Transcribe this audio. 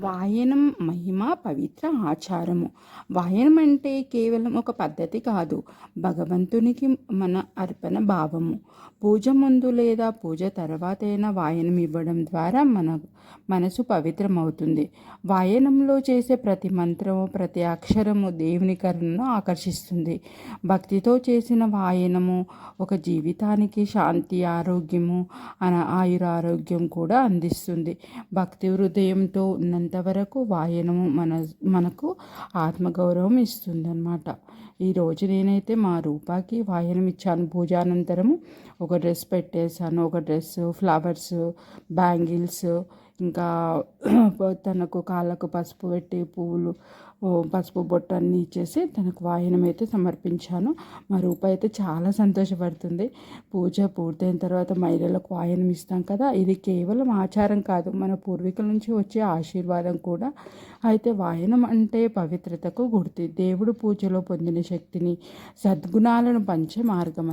వాయనం మహిమ పవిత్ర ఆచారము. వాయనం అంటే కేవలం ఒక పద్ధతి కాదు భగవంతునికి మన అర్పణ భావము. పూజ ముందు లేదా పూజ తర్వాతైనా వాయనం ఇవ్వడం ద్వారా మన మనసు పవిత్రమవుతుంది. వాయనంలో చేసే ప్రతి మంత్రము ప్రతి అక్షరము దేవుని కరుణను ఆకర్షిస్తుంది. భక్తితో చేసిన వాయనము ఒక జీవితానికి శాంతి ఆరోగ్యము అన ఆయురారోగ్యం కూడా అందిస్తుంది. భక్తి హృదయంతో ఉన్న అంతవరకు వాయనము మన మనకు ఆత్మగౌరవం ఇస్తుందన్నమాట. ఈరోజు నేనైతే మా రూపాకి వాయనం ఇచ్చాను. పూజానంతరము ఒక డ్రెస్ పెట్టేశాను. ఒక డ్రెస్ ఫ్లవర్స్ బ్యాంగిల్స్ ఇంకా తనకు కాళ్ళకు పసుపు పెట్టి పువ్వులు పసుపు బొట్టు అన్నీ ఇచ్చేసి తనకు వాయనం అయితే సమర్పించాను. మా రూప అయితే చాలా సంతోషపడుతుంది. పూజ పూర్తయిన తర్వాత మహిళలకు వాయనం ఇస్తాం కదా ఇది కేవలం ఆచారం కాదు మన పూర్వీకుల నుంచి వచ్చే ఆశీర్వాదం కూడా. అయితే వాయనం అంటే పవిత్రతకు గుర్తి దేవుడు పూజలో పొందిన శక్తిని సద్గుణాలను పంచే మార్గం